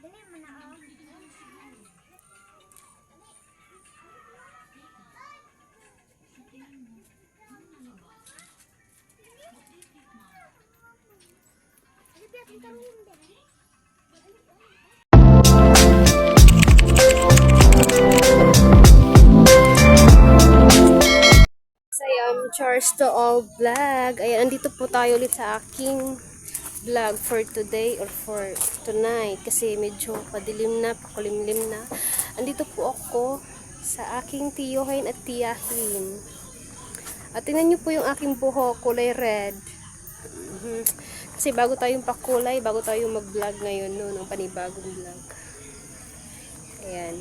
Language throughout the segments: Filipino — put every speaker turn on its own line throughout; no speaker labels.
So, ayan, Charles to all vlog. Ayan, andito po tayo ulit sa aking vlog for today or for tonight. Kasi medyo padilim na, pakulimlim na. Andito po ako sa aking tiyuhin at tiyahin. At tingnan nyo po yung aking buhok, kulay red. Mhm. Kasi bago tayong pakulay, bago tayong mag-vlog ngayon, no, ng panibagong vlog. Ayan.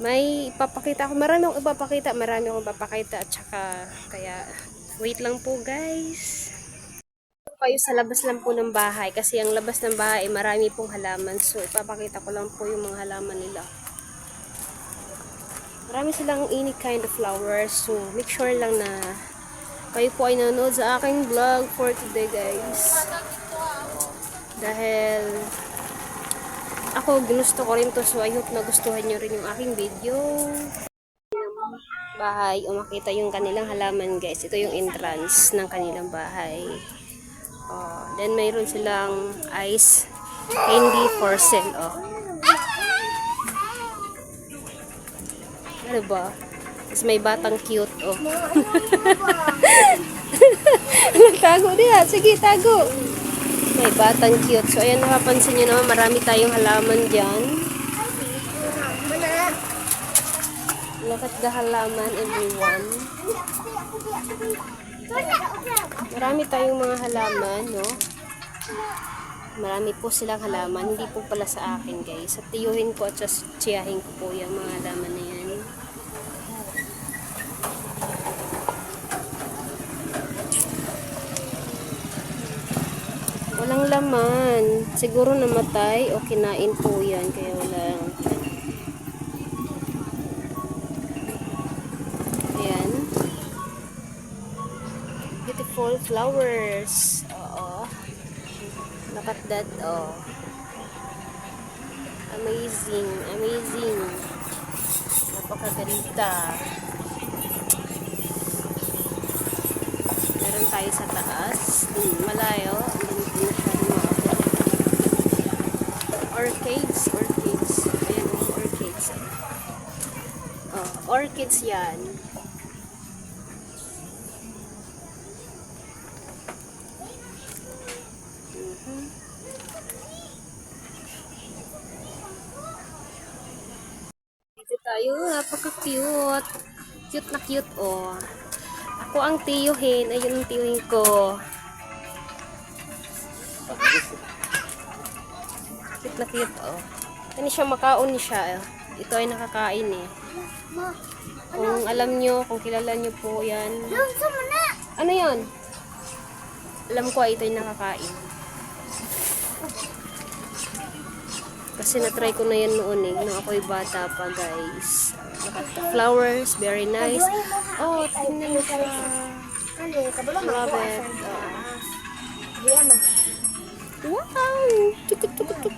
May ipapakita ako. Marami akong ipapakita. Marami akong ipapakita. At saka, kaya, wait lang po guys. Kayo sa labas lang po ng bahay. Kasi ang labas ng bahay, marami pong halaman. So, ipapakita ko lang po yung mga halaman nila. Marami silang any kind of flowers. So, make sure lang na kayo po ay nanonood sa aking vlog for today guys. Dahil, ako ginusto ko rin to so I hope nagustuhan nyo rin yung aking video bahay o makita yung kanilang halaman guys ito yung entrance ng kanilang bahay oh, then mayroon silang ice candy for sale oh. ano ba tapos may batang cute oh tago diha sige tago may batang cute. So, ayan, napapansin nyo naman, marami tayong halaman dyan. Look at the halaman, everyone. Marami tayong mga halaman, no? Marami po silang halaman. Hindi po pala sa akin, guys. Sa tiyuhin ko at tsiyahin ko po yung mga halaman na yan. Walang laman. Siguro namatay o kinain po yan. Kaya walang... Ayan. Beautiful flowers. Oo. Look at that. Oh. Amazing. Amazing. Napakaganda. Meron tayo sa taas. Dun, malayo. Hindi na siya lumabot. Orchids. Orchids. Ayan orchids. Oh, orchids yan. Tayo. Napaka-cute. Cute na cute, oh. Ako ang tiyuhin. Ayun ang tiyuhin ko. Cute na cute, oh. Ano siya, makaon siya. eh. Ito ay nakakain eh. Kung alam nyo, kung kilala nyo po yan. Ano yon? Alam ko ay ito ay nakakain. Kasi na-try ko na yan noon eh. Nung ako'y bata pa, guys. Flowers. Very nice. Oh, tingnan mo siya. Love it. Oh. Wow! Tukuk, tukuk, tuk.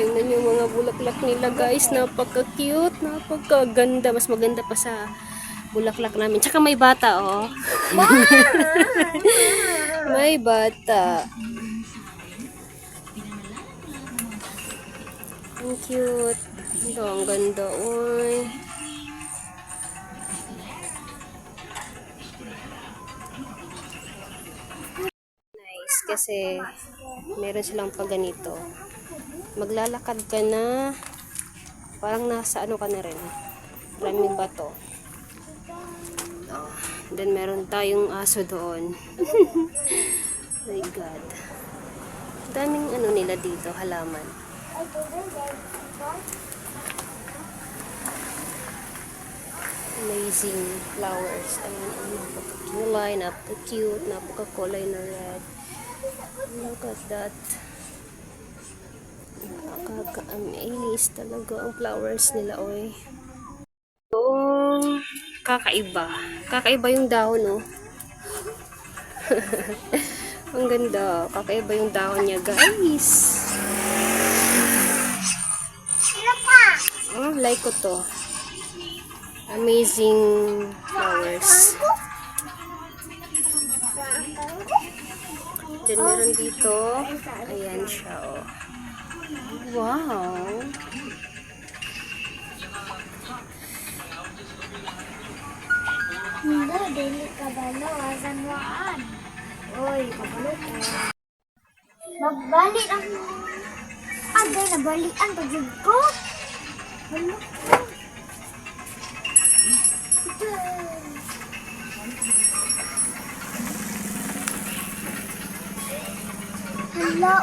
Tingnan yung mga bulaklak nila guys. Napaka-cute. Napakaganda. Mas maganda pa sa bulaklak namin. Tsaka may bata oh. may bata. Ang cute. Ito, ang ganda. Uy. Nice. Kasi, meron silang pag ganito. Maglalakad ka na, parang nasa ano ka na rin. Maraming bato. Oh, then, meron tayong aso doon. My God. Daming ano nila dito, halaman. Amazing flowers. Ayan, ang napaka-kulay, napaka-cute, napaka-kulay na red. Look at that. Nakaka-amaze talaga ang flowers nila, oy. Oh, kakaiba. Kakaiba yung dahon, oh. Ang ganda. Kakaiba yung dahon niya, guys. Oh, like ko to. Amazing flowers. Then meron dito. Ayan siya, oh. Wow.
Hindi, dili ka ba no? Asan waan? Uy, kabalo ka. Magbalik ang... Agay, nabalikan pa dyan ko. Hala,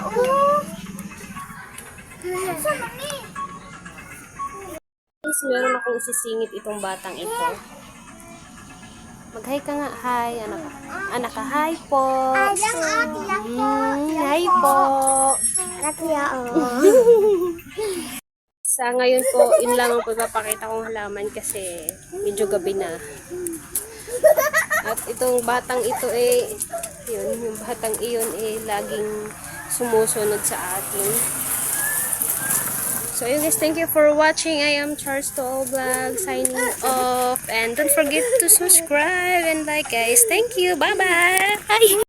oh. Saan mami?
Guys, meron akong isisingit itong batang ito. Mag-hi ka nga. Hi, anak. Anak ka, hi po.
Alang ate lang po.
Mm, hi po.
Rakuya, oh.
Sa ngayon po, in lang ang pagpapakita kong halaman kasi medyo gabi na. At itong batang ito eh, yun, yung batang iyon eh, laging sumusunod sa akin. So yun guys, thank you for watching. I am Charles Tool Vlog signing off. And don't forget to subscribe and like guys. Thank you. Bye-bye.